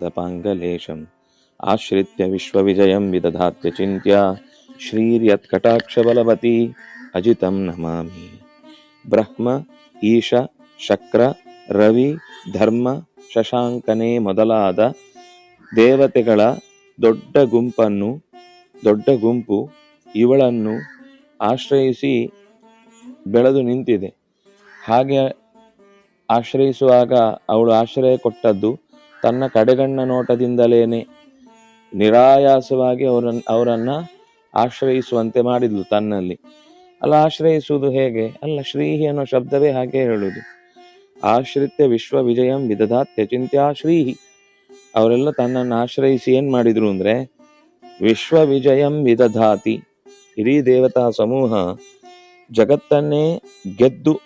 दपाङ्गलेशम् आश्रित्य विश्वविजयं विदधात्यचिन्त्य श्रीर्यत्कटाक्षबलवती अजितं नमामि ಬ್ರಹ್ಮ ಈಶ ಶಕ್ರ ರವಿ ಧರ್ಮ ಶಶಾಂಕನೇ ಮೊದಲಾದ ದೇವತೆಗಳ ದೊಡ್ಡ ಗುಂಪನ್ನು ದೊಡ್ಡ ಗುಂಪು ಇವಳನ್ನು ಆಶ್ರಯಿಸಿ ಬೆಳೆದು ನಿಂತಿದೆ ಹಾಗೆ ಆಶ್ರಯಿಸುವಾಗ ಅವಳು ಆಶ್ರಯ ಕೊಟ್ಟದ್ದು ತನ್ನ ಕಡೆಗಣ್ಣ ನೋಟದಿಂದಲೇನೆ ನಿರಾಯಾಸವಾಗಿ ಅವರನ್ನ ಅವರನ್ನ ಆಶ್ರಯಿಸುವಂತೆ ಮಾಡಿದ್ಲು ತನ್ನಲ್ಲಿ. ಅಲ್ಲ, ಆಶ್ರಯಿಸುವುದು ಹೇಗೆ? ಅಲ್ಲ, ಶ್ರೀಹಿ ಅನ್ನೋ ಶಬ್ದವೇ ಹಾಗೆ ಹೇಳುವುದು. ಆಶ್ರಿತ್ಯ ವಿಶ್ವ ವಿಜಯಂ ವಿದಧಾತ್ಯಚಿಂತ್ಯ ಶ್ರೀಹಿ. ಅವರೆಲ್ಲ ತನ್ನನ್ನು ಆಶ್ರಯಿಸಿ ಏನು ಮಾಡಿದ್ರು ಅಂದ್ರೆ ವಿಶ್ವ ವಿಜಯಂ ವಿದಧಾತಿ ಇಡೀ ದೇವತಾ ಸಮೂಹ, ಜಗತ್ತನ್ನೇ ಗೆದ್ದು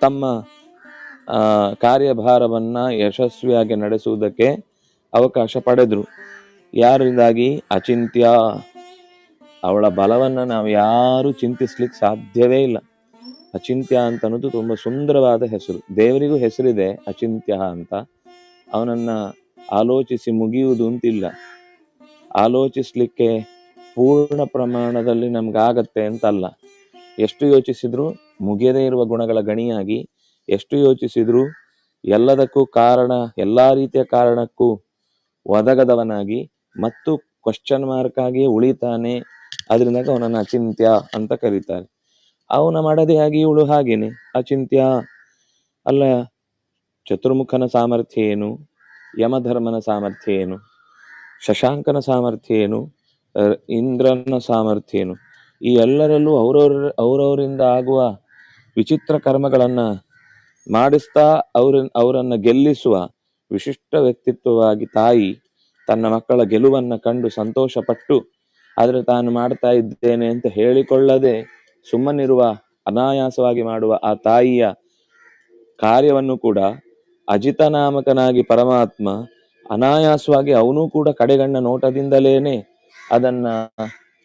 ತಮ್ಮ ಕಾರ್ಯಭಾರವನ್ನ ಯಶಸ್ವಿಯಾಗಿ ನಡೆಸುವುದಕ್ಕೆ ಅವಕಾಶ ಪಡೆದ್ರು. ಯಾರಿಂದಾಗಿ? ಅಚಿಂತ್ಯ. ಅವಳ ಬಲವನ್ನ ನಾವು ಯಾರು ಚಿಂತಿಸ್ಲಿಕ್ಕೆ ಸಾಧ್ಯವೇ ಇಲ್ಲ. ಅಚಿಂತ್ಯ ಅಂತ ಅನ್ನೋದು ತುಂಬಾ ಸುಂದರವಾದ ಹೆಸರು. ದೇವರಿಗೂ ಹೆಸರಿದೆ ಅಚಿಂತ್ಯ ಅಂತ. ಅವನನ್ನ ಆಲೋಚಿಸಿ ಮುಗಿಯುವುದು ಅಂತಿಲ್ಲ. ಆಲೋಚಿಸ್ಲಿಕ್ಕೆ ಪೂರ್ಣ ಪ್ರಮಾಣದಲ್ಲಿ ನಮ್ಗಾಗತ್ತೆ ಅಂತಲ್ಲ. ಎಷ್ಟು ಯೋಚಿಸಿದರೂ ಮುಗಿಯದೇ ಇರುವ ಗುಣಗಳ ಗಣಿಯಾಗಿ ಎಷ್ಟು ಯೋಚಿಸಿದ್ರು ಎಲ್ಲದಕ್ಕೂ ಕಾರಣ, ಎಲ್ಲ ರೀತಿಯ ಕಾರಣಕ್ಕೂ ಒದಗದವನಾಗಿ ಮತ್ತು ಕ್ವಶನ್ ಮಾರ್ಕ್ ಆಗಿ ಉಳಿತಾನೆ. ಅದರಿಂದ ಅವನನ್ನು ಅಚಿಂತ್ಯ ಅಂತ ಕರೀತಾರೆ. ಅವನ ಆಗಿ ಇವಳು ಹಾಗೇನೆ. ಅಚಿಂತ್ಯ ಅಲ್ಲ, ಚತುರ್ಮುಖನ ಸಾಮರ್ಥ್ಯ ಏನು? ಯಮಧರ್ಮನ ಸಾಮರ್ಥ್ಯ ಏನು? ಶಶಾಂಕನ ಸಾಮರ್ಥ್ಯ ಏನು? ಇಂದ್ರನ ಸಾಮರ್ಥ್ಯ ಏನು? ಈ ಎಲ್ಲರಲ್ಲೂ ಅವರವ್ರ, ಅವರವರಿಂದ ಆಗುವ ವಿಚಿತ್ರ ಕರ್ಮಗಳನ್ನ ಮಾಡಿಸ್ತಾ ಅವ್ರ, ಅವರನ್ನ ಗೆಲ್ಲಿಸುವ ವಿಶಿಷ್ಟ ವ್ಯಕ್ತಿತ್ವವಾಗಿ ತಾಯಿ ತನ್ನ ಮಕ್ಕಳ ಗೆಲುವನ್ನ ಕಂಡು ಸಂತೋಷ ಪಟ್ಟು ಆದ್ರೆ ತಾನು ಮಾಡ್ತಾ ಇದ್ದೇನೆ ಅಂತ ಹೇಳಿಕೊಳ್ಳದೆ ಸುಮ್ಮನಿರುವ, ಅನಾಯಾಸವಾಗಿ ಮಾಡುವ ಆ ತಾಯಿಯ ಕಾರ್ಯವನ್ನು ಕೂಡ ಅಜಿತನಾಮಕನಾಗಿ ಪರಮಾತ್ಮ ಅನಾಯಾಸವಾಗಿ ಅವನೂ ಕೂಡ ಕಡೆಗಣ್ಣ ನೋಟದಿಂದಲೇನೆ ಅದನ್ನ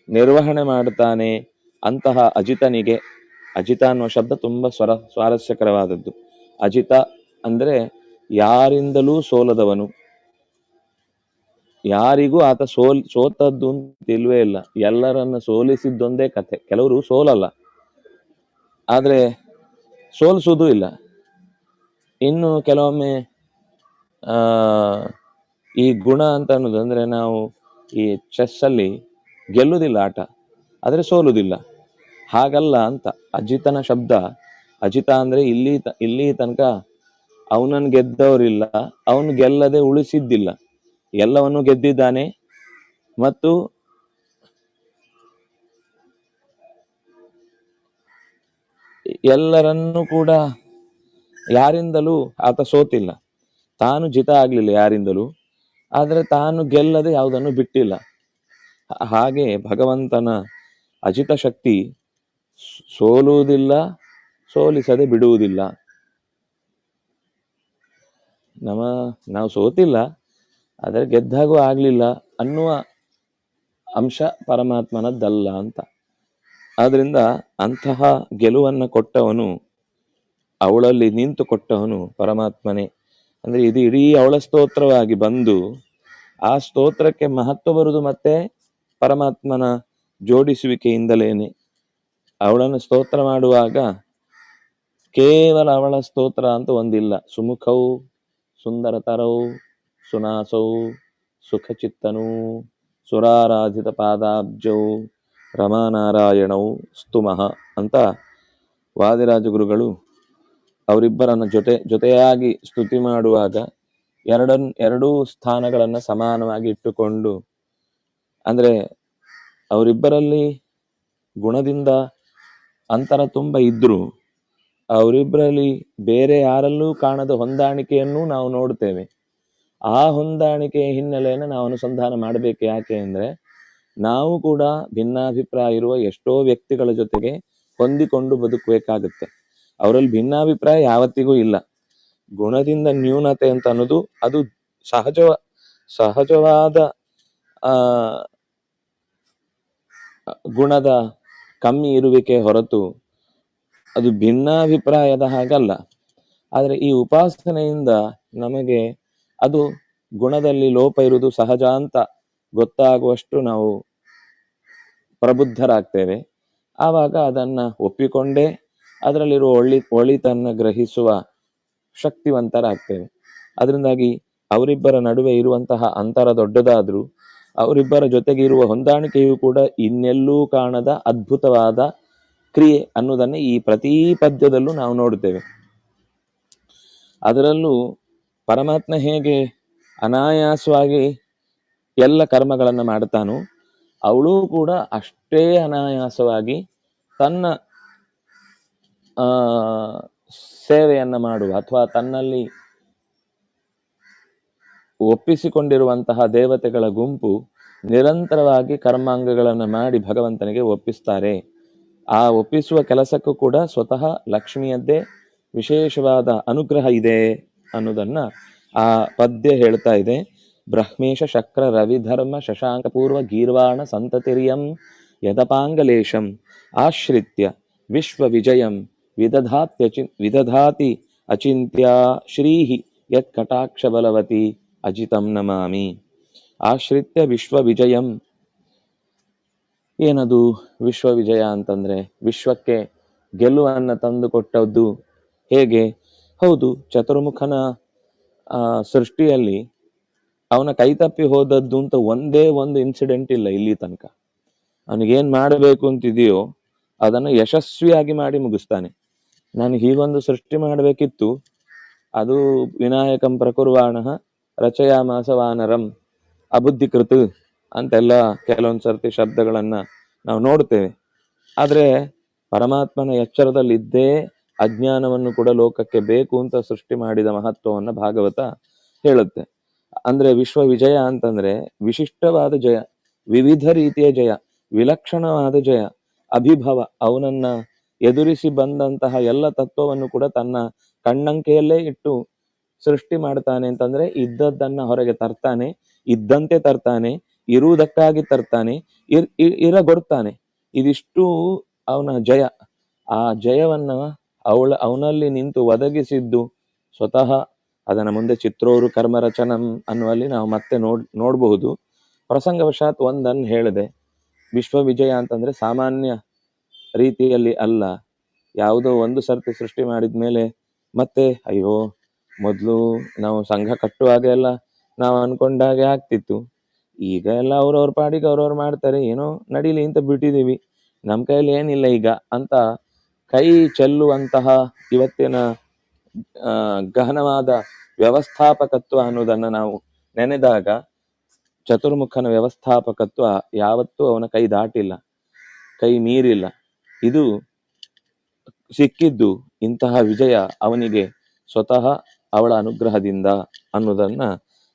ನಿರ್ವಹಣೆ ಮಾಡ್ತಾನೆ ಅಂತಹ ಅಜಿತನಿಗೆ. ಅಜಿತ ಅನ್ನುವ ಶಬ್ದ ತುಂಬಾ ಸ್ವರ, ಸ್ವಾರಸ್ಯಕರವಾದದ್ದು. ಅಜಿತ ಅಂದ್ರೆ ಯಾರಿಂದಲೂ ಸೋಲದವನು. ಯಾರಿಗೂ ಆತ ಸೋಲ್, ಸೋತದ್ದು ಇಲ್ವೇ ಇಲ್ಲ. ಎಲ್ಲರನ್ನ ಸೋಲಿಸಿದ್ದೊಂದೇ ಕಥೆ. ಕೆಲವರು ಸೋಲಲ್ಲ. ಆದ್ರೆ ಸೋಲಿಸುವುದೂ ಇಲ್ಲ. ಇನ್ನು ಕೆಲವೊಮ್ಮೆ ಈ ಗುಣ ಅಂತ ಅನ್ನೋದು ಅಂದ್ರೆ ನಾವು ಈ ಚೆಸ್ ಅಲ್ಲಿ ಗೆಲ್ಲುವುದಿಲ್ಲ ಆಟ. ಆದ್ರೆ ಸೋಲುವುದಿಲ್ಲ ಹಾಗಲ್ಲ ಅಂತ ಅಜಿತನ ಶಬ್ದ ಅಜಿತ ಅಂದ್ರೆ ಇಲ್ಲಿ ಇಲ್ಲಿ ತನಕ ಅವನನ್ನು ಗೆದ್ದವರಿಲ್ಲ, ಅವನು ಗೆಲ್ಲದೆ ಉಳಿಸಿದ್ದಿಲ್ಲ. ಎಲ್ಲವನ್ನು ಗೆದ್ದಿದ್ದಾನೆ ಮತ್ತು ಎಲ್ಲರನ್ನೂ ಕೂಡ ಯಾರಿಂದಲೂ ಆತ ಸೋತಿಲ್ಲ. ತಾನು ಜಿತ ಆಗ್ಲಿಲ್ಲ ಯಾರಿಂದಲೂ, ಆದರೆ ತಾನು ಗೆಲ್ಲದೆ ಯಾವುದನ್ನು ಬಿಟ್ಟಿಲ್ಲ. ಹಾಗೆ ಭಗವಂತನ ಅಜಿತ ಶಕ್ತಿ ಸೋಲುವುದಿಲ್ಲ ಸೋಲಿಸದೆ ಬಿಡುವುದಿಲ್ಲ. ನಮ್ಮ, ನಾವು ಸೋತಿಲ್ಲ, ಆದರೆ ಗೆದ್ದಾಗೂ ಆಗಲಿಲ್ಲ ಅನ್ನುವ ಅಂಶ ಪರಮಾತ್ಮನದ್ದಲ್ಲ ಅಂತ. ಆದ್ರಿಂದ ಅಂತಹ ಗೆಲುವನ್ನ ಕೊಟ್ಟವನು, ಅವಳಲ್ಲಿ ನಿಂತು ಕೊಟ್ಟವನು ಪರಮಾತ್ಮನೇ. ಅಂದ್ರೆ ಇದು ಇಡೀ ಅವಳ ಸ್ತೋತ್ರವಾಗಿ ಬಂದು, ಆ ಸ್ತೋತ್ರಕ್ಕೆ ಮಹತ್ವ ಬರುವುದು ಮತ್ತೆ ಪರಮಾತ್ಮನ ಜೋಡಿಸುವಿಕೆಯಿಂದಲೇನೆ. ಅವಳನ್ನು ಸ್ತೋತ್ರ ಮಾಡುವಾಗ ಕೇವಲ ಅವಳ ಸ್ತೋತ್ರ ಅಂತ ಒಂದಿಲ್ಲ. ಸುಮುಖೌ ಸುಂದರತರೌ ಸುನಾಸೌ ಸುಖಚಿತ್ತನು, ಸುರಾರಾಧಿತ ಪಾದಾಬ್ಜೌ ರಮಾನಾರಾಯಣೌ ಸ್ತುಮಃ ಅಂತ ವಾದಿರಾಜ ಗುರುಗಳು ಅವರಿಬ್ಬರನ್ನ ಜೊತೆ, ಜೊತೆಯಾಗಿ ಸ್ತುತಿ ಮಾಡುವಾಗ ಎರಡನ್, ಎರಡೂ ಸ್ಥಾನಗಳನ್ನು ಸಮಾನವಾಗಿ ಇಟ್ಟುಕೊಂಡು, ಅಂದ್ರೆ ಅವರಿಬ್ಬರಲ್ಲಿ ಗುಣದಿಂದ ಅಂತರ ತುಂಬ ಇದ್ರು. ಅವರಿಬ್ಬರಲ್ಲಿ ಬೇರೆ ಯಾರಲ್ಲೂ ಕಾಣದ ಹೊಂದಾಣಿಕೆಯನ್ನು ನಾವು ನೋಡ್ತೇವೆ ಆ ಹೊಂದಾಣಿಕೆಯ ಹಿನ್ನೆಲೆಯನ್ನು ನಾವು ಅನುಸಂಧಾನ ಮಾಡಬೇಕು ಯಾಕೆ ಅಂದ್ರೆ, ನಾವು ಕೂಡ ಭಿನ್ನಾಭಿಪ್ರಾಯ ಇರುವ ಎಷ್ಟೋ ವ್ಯಕ್ತಿಗಳ ಜೊತೆಗೆ ಹೊಂದಿಕೊಂಡು ಬದುಕಬೇಕಾಗುತ್ತೆ. ಅವರಲ್ಲಿ ಭಿನ್ನಾಭಿಪ್ರಾಯ ಯಾವತ್ತಿಗೂ ಇಲ್ಲ. ಗುಣದಿಂದ ನ್ಯೂನತೆ ಅಂತ ಅನ್ನೋದು ಅದು ಸಹಜ, ಸಹಜವಾದ ಗುಣದ ಕಮ್ಮಿ ಇರುವಿಕೆ ಹೊರತು ಅದು ಭಿನ್ನಾಭಿಪ್ರಾಯದ ಹಾಗಲ್ಲ. ಆದರೆ ಈ ಉಪಾಸನೆಯಿಂದ ನಮಗೆ ಅದು ಗುಣದಲ್ಲಿ ಲೋಪ ಇರುವುದು ಸಹಜ ಅಂತ ಗೊತ್ತಾಗುವಷ್ಟು ನಾವು ಪ್ರಬುದ್ಧರಾಗ್ತೇವೆ. ಆವಾಗ ಅದನ್ನ ಒಪ್ಪಿಕೊಂಡೇ ಅದರಲ್ಲಿರುವ ಒಳ್ಳಿ, ಒಳಿತನ್ನು ಗ್ರಹಿಸುವ ಶಕ್ತಿವಂತರಾಗ್ತೇವೆ. ಅದರಿಂದಾಗಿ ಅವರಿಬ್ಬರ ನಡುವೆ ಇರುವಂತಹ ಅಂತರ ದೊಡ್ಡದಾದರೂ, ಅವರಿಬ್ಬರ ಜೊತೆಗೆ ಇರುವ ಹೊಂದಾಣಿಕೆಯು ಕೂಡ ಇನ್ನೆಲ್ಲೂ ಕಾಣದ ಅದ್ಭುತವಾದ ಕ್ರಿಯೆ ಅನ್ನೋದನ್ನು ಈ ಪ್ರತಿ ಪದ್ಯದಲ್ಲೂ ನಾವು ನೋಡುತ್ತೇವೆ. ಅದರಲ್ಲೂ ಪರಮಾತ್ಮ ಹೇಗೆ ಅನಾಯಾಸವಾಗಿ ಎಲ್ಲ ಕರ್ಮಗಳನ್ನು ಮಾಡ್ತಾನೋ ಅವಳು ಕೂಡ ಅಷ್ಟೇ ಅನಾಯಾಸವಾಗಿ ತನ್ನ ಸೇವೆಯನ್ನ ಮಾಡುವ ಅಥವಾ ತನ್ನಲ್ಲಿ ಒಪ್ಪಿಸಿಕೊಂಡಿರುವಂತಹ ದೇವತೆಗಳ ಗುಂಪು ನಿರಂತರವಾಗಿ ಕರ್ಮಾಂಗಗಳನ್ನು ಮಾಡಿ ಭಗವಂತನಿಗೆ ಒಪ್ಪಿಸ್ತಾರೆ. ಆ ಒಪ್ಪಿಸುವ ಕೆಲಸಕ್ಕೂ ಕೂಡ ಸ್ವತಃ ಲಕ್ಷ್ಮಿಯದ್ದೇ ವಿಶೇಷವಾದ ಅನುಗ್ರಹ ಇದೆ ಅನ್ನೋದನ್ನ ಆ ಪದ್ಯ ಹೇಳ್ತಾ ಇದೆ. ಬ್ರಹ್ಮೇಶ ಶಕ್ರ ರವಿಧರ್ಮ ಶಶಾಂಕ ಪೂರ್ವ ಗೀರ್ವಾಣ ಸಂತತಿರಿಯಂ ಯದಪಾಂಗಲೇಶಂ ಆಶ್ರಿತ್ಯ ವಿಶ್ವ ವಿಜಯಂ ವಿದಧಾತ್ಯಚಿ ವಿದಧಾತಿ ಅಚಿಂತ್ಯ ಶ್ರೀಹಿ ಯತ್ ಕಟಾಕ್ಷ ಬಲವತಿ ಅಜಿತಂ ನಮಾಮಿ. ಆಶ್ರಿತ್ಯ ವಿಶ್ವ ವಿಜಯಂ ಏನದು ವಿಶ್ವ ವಿಜಯ ಅಂತಂದ್ರೆ ವಿಶ್ವಕ್ಕೆ ಗೆಲುವನ್ನು ತಂದುಕೊಟ್ಟದ್ದು ಹೇಗೆ? ಹೌದು, ಚತುರ್ಮುಖನ ಸೃಷ್ಟಿಯಲ್ಲಿ ಅವನ ಕೈತಪ್ಪಿ ಹೋದದ್ದು ಅಂತ ಒಂದೇ ಒಂದು ಇನ್ಸಿಡೆಂಟ್ ಇಲ್ಲ ಇಲ್ಲಿ ತನಕ. ಅವನಿಗೇನ್ ಮಾಡಬೇಕು ಅಂತಿದೆಯೋ ಅದನ್ನು ಯಶಸ್ವಿಯಾಗಿ ಮಾಡಿ ಮುಗಿಸ್ತಾನೆ. ನಾನು ಹೀಗೊಂದು ಸೃಷ್ಟಿ ಮಾಡಬೇಕಿತ್ತು. ಅದು ವಿನಾಯಕಂ ಪ್ರಕುರ್ವಾಣ ರಚಯಾಮಾಸವಾನರಂ ಅಬುದ್ಧಿಕೃತ್. ಅಂತೆಲ್ಲ ಕೆಲವೊಂದು ಸರ್ತಿ ಶಬ್ದಗಳನ್ನ ನಾವು ನೋಡ್ತೇವೆ ಆದ್ರೆ ಪರಮಾತ್ಮನ ಎಚ್ಚರದಲ್ಲಿದ್ದೇ ಅಜ್ಞಾನವನ್ನು ಕೂಡ ಲೋಕಕ್ಕೆ ಬೇಕು ಅಂತ ಸೃಷ್ಟಿ ಮಾಡಿದ ಮಹತ್ವವನ್ನ ಭಾಗವತ ಹೇಳುತ್ತೆ. ಅಂದ್ರೆ ವಿಶ್ವ ವಿಜಯ ಅಂತಂದ್ರೆ ವಿಶಿಷ್ಟವಾದ ಜಯ, ವಿವಿಧ ರೀತಿಯ ಜಯ, ವಿಲಕ್ಷಣವಾದ ಜಯ, ಅಭಿಭವ, ಅವನನ್ನ ಎದುರಿಸಿ ಬಂದಂತಹ ಎಲ್ಲ ತತ್ವವನ್ನು ಕೂಡ ತನ್ನ ಕಣ್ಣಂಕೆಯಲ್ಲೇ ಇಟ್ಟು ಸೃಷ್ಟಿ ಮಾಡ್ತಾನೆ ಅಂತಂದ್ರೆ ಇದ್ದದ್ದನ್ನ ಹೊರಗೆ ತರ್ತಾನೆ, ಇದ್ದಂತೆ ತರ್ತಾನೆ ಇರುವುದಕ್ಕಾಗಿ ತರ್ತಾನೆ, ಇರ್ ಇರಗೊಡ್ತಾನೆ. ಇದಿಷ್ಟು ಅವನ ಜಯ. ಆ ಜಯವನ್ನ ಅವಳ, ಅವನಲ್ಲಿ ನಿಂತು ಒದಗಿಸಿದ್ದು ಸ್ವತಃ ಅದನ್ನ ಮುಂದೆ ಚಿತ್ರೋರು ಕರ್ಮ ರಚನಂ ಅನ್ನುವಲ್ಲಿ ನಾವು ಮತ್ತೆ ನೋಡ್, ನೋಡಬಹುದು. ಪ್ರಸಂಗವಶಾತ್ ಒಂದನ್ನು ಹೇಳಿದೆ. ವಿಶ್ವ ವಿಜಯ ಅಂತಂದ್ರೆ ಸಾಮಾನ್ಯ ರೀತಿಯಲ್ಲಿ ಅಲ್ಲ. ಯಾವುದೋ ಒಂದು ಸರ್ತಿ ಸೃಷ್ಟಿ ಮಾಡಿದ ಮೇಲೆ ಮತ್ತೆ, ಅಯ್ಯೋ, ಮೊದಲು ನಾವು ಸಂಘ ಕಟ್ಟುವಾಗ ಎಲ್ಲ ನಾವು ಅನ್ಕೊಂಡಾಗೆ ಆಗ್ತಿತ್ತು. ಈಗ ಎಲ್ಲ ಅವ್ರವ್ರ ಪಾಡಿಗೆ ಅವ್ರವ್ರು ಮಾಡ್ತಾರೆ. ಏನೋ ನಡೀಲಿ ಅಂತ ಬಿಟ್ಟಿದೀವಿ. ನಮ್ಮ ಕೈಯಲ್ಲಿ ಏನಿಲ್ಲ ಈಗ ಅಂತ ಕೈ ಚೆಲ್ಲುವಂತಹ ಇವತ್ತಿನ ಗಹನವಾದ ವ್ಯವಸ್ಥಾಪಕತ್ವ ಅನ್ನೋದನ್ನ ನಾವು ನೆನೆದಾಗ ಚತುರ್ಮುಖನ ವ್ಯವಸ್ಥಾಪಕತ್ವ ಯಾವತ್ತೂ ಅವನ ಕೈ ದಾಟಿಲ್ಲ, ಕೈ ಮೀರಿಲ್ಲ. ಇದು ಸಿಕ್ಕಿದ್ದು ಇಂತಹ ವಿಜಯ ಅವನಿಗೆ ಸ್ವತಃ ಅವಳ ಅನುಗ್ರಹದಿಂದ ಅನ್ನೋದನ್ನ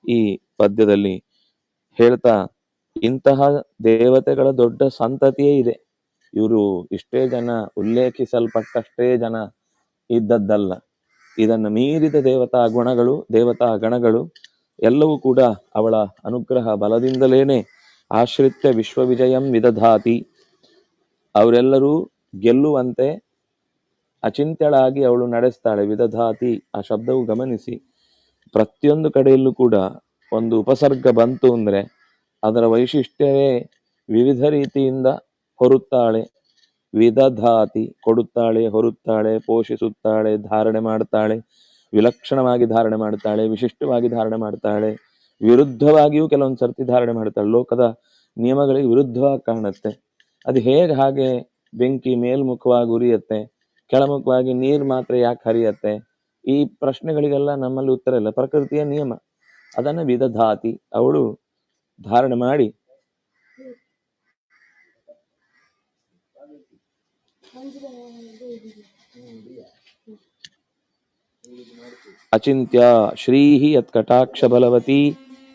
ಈ ಪದ್ಯದಲ್ಲಿ ಹೇಳ್ತಾ, ಇಂತಹ ದೇವತೆಗಳ ದೊಡ್ಡ ಸಂತತಿಯೇ ಇದೆ. ಇವರು ಇಷ್ಟೇ ಜನ, ಉಲ್ಲೇಖಿಸಲ್ಪಟ್ಟಷ್ಟೇ ಜನ ಇದ್ದದ್ದಲ್ಲ. ಇದನ್ನು ಮೀರಿದ ದೇವತಾ ಗುಣಗಳು, ದೇವತಾ ಗಣಗಳು, ಎಲ್ಲವೂ ಕೂಡ ಅವಳ ಅನುಗ್ರಹ ಬಲದಿಂದಲೇನೆ ಆಶ್ರಿತ್ಯ ವಿಶ್ವವಿಜಯಂ ವಿದಧಾತಿ. ಅವರೆಲ್ಲರೂ ಗೆಲ್ಲುವಂತೆ ಅಚಿಂತ್ಯಳಾಗಿ ಅವಳು ನಡೆಸ್ತಾಳೆ. ವಿದಧಾತಿ ಆ ಶಬ್ದವು ಗಮನಿಸಿ, ಪ್ರತಿಯೊಂದು ಕಡೆಯಲ್ಲೂ ಕೂಡ ಒಂದು ಉಪಸರ್ಗ ಬಂತು ಅಂದ್ರೆ ಅದರ ವೈಶಿಷ್ಟ್ಯವೇ ವಿವಿಧ ರೀತಿಯಿಂದ ಹೊರುತ್ತಾಳೆ. ವಿಧಧಾತಿ ಕೊಡುತ್ತಾಳೆ, ಹೊರುತ್ತಾಳೆ, ಪೋಷಿಸುತ್ತಾಳೆ, ಧಾರಣೆ ಮಾಡ್ತಾಳೆ, ವಿಲಕ್ಷಣವಾಗಿ ಧಾರಣೆ ಮಾಡ್ತಾಳೆ, ವಿಶಿಷ್ಟವಾಗಿ ಧಾರಣೆ ಮಾಡ್ತಾಳೆ, ವಿರುದ್ಧವಾಗಿಯೂ ಕೆಲವೊಂದು ಸರ್ತಿ ಧಾರಣೆ ಮಾಡ್ತಾಳೆ. ಲೋಕದ ನಿಯಮಗಳಿಗೆ ವಿರುದ್ಧವಾಗಿ ಕಾಣುತ್ತೆ. ಅದು ಹೇಗೆ ಹಾಗೆ ಬೆಂಕಿ ಮೇಲ್ಮುಖವಾಗಿ ಉರಿಯತ್ತೆ, ಕೆಳಮುಖವಾಗಿ ನೀರ್ ಮಾತ್ರ ಯಾಕೆ ಹರಿಯತ್ತೆ, ಈ ಪ್ರಶ್ನೆಗಳಿಗೆಲ್ಲ ನಮ್ಮಲ್ಲಿ ಉತ್ತರ ಇಲ್ಲ. ಪ್ರಕೃತಿಯ ನಿಯಮ. ಅದನ್ನ ವಿದಧಾತಿ ಅವಳು ಧಾರಣೆ ಮಾಡಿ. ಅಚಿಂತ್ಯ ಶ್ರೀಹಿ ಯತ್ ಕಟಾಕ್ಷ ಬಲವತಿ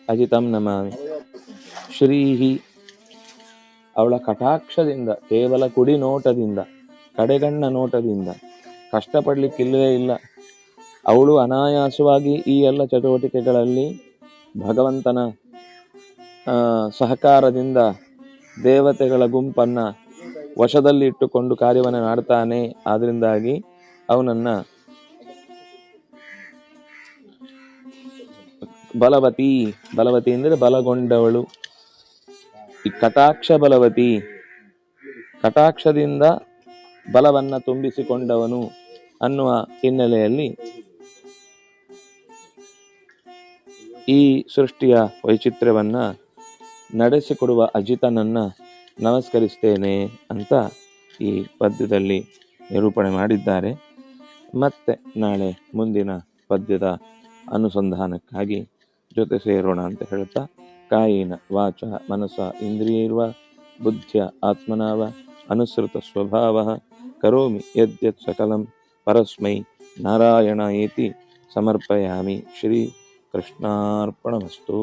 ಅಜಿತಂ ನಮಾಮಿ. ಶ್ರೀಹಿ ಅವಳ ಕಟಾಕ್ಷದಿಂದ, ಕೇವಲ ಕುಡಿ ನೋಟದಿಂದ, ಕಡೆಗಣ್ಣ ನೋಟದಿಂದ, ಕಷ್ಟಪಡ್ಲಿಕ್ಕಿಲ್ಲವೇ ಇಲ್ಲ. ಅವಳು ಅನಾಯಾಸವಾಗಿ ಈ ಎಲ್ಲ ಚಟುವಟಿಕೆಗಳಲ್ಲಿ ಭಗವಂತನ ಸಹಕಾರದಿಂದ ದೇವತೆಗಳ ಗುಂಪನ್ನ ವಶದಲ್ಲಿ ಇಟ್ಟುಕೊಂಡು ಕಾರ್ಯವನ್ನು ಮಾಡ್ತಾನೆ. ಆದ್ರಿಂದಾಗಿ ಅವನನ್ನ ಬಲವತಿ ಬಲವತಿ ಅಂದರೆ ಬಲಗೊಂಡವಳು. ಈ ಕಟಾಕ್ಷ ಬಲವತಿ, ಕಟಾಕ್ಷದಿಂದ ಬಲವನ್ನ ತುಂಬಿಸಿಕೊಂಡವನು ಅನ್ನುವ ಹಿನ್ನೆಲೆಯಲ್ಲಿ ಈ ಸೃಷ್ಟಿಯ ವೈಚಿತ್ರ್ಯವನ್ನು ನಡೆಸಿಕೊಡುವ ಅಜಿತನನ್ನು ನಮಸ್ಕರಿಸ್ತೇನೆ ಅಂತ ಈ ಪದ್ಯದಲ್ಲಿ ನಿರೂಪಣೆ ಮಾಡಿದ್ದಾರೆ. ಮತ್ತೆ ನಾಳೆ ಮುಂದಿನ ಪದ್ಯದ ಅನುಸಂಧಾನಕ್ಕಾಗಿ ಜೊತೆ ಸೇರೋಣ ಅಂತ ಹೇಳ್ತಾ, ಕಾಯಿನ ವಾಚ ಮನಸ ಇಂದ್ರಿಯೈರ್ವ, ಬುದ್ಧಿಯ ಆತ್ಮನಾವ, ಅನುಸೃತ ಸ್ವಭಾವ, ಕರೋಮಿ ಯದ್ಯತ್ ಸಕಲಂ, ಪರಸ್ಮೈ ನಾರಾಯಣ ಸಮರ್ಪಯಾಮಿ ಶ್ರೀ కృష్ణార్పణమస్తు.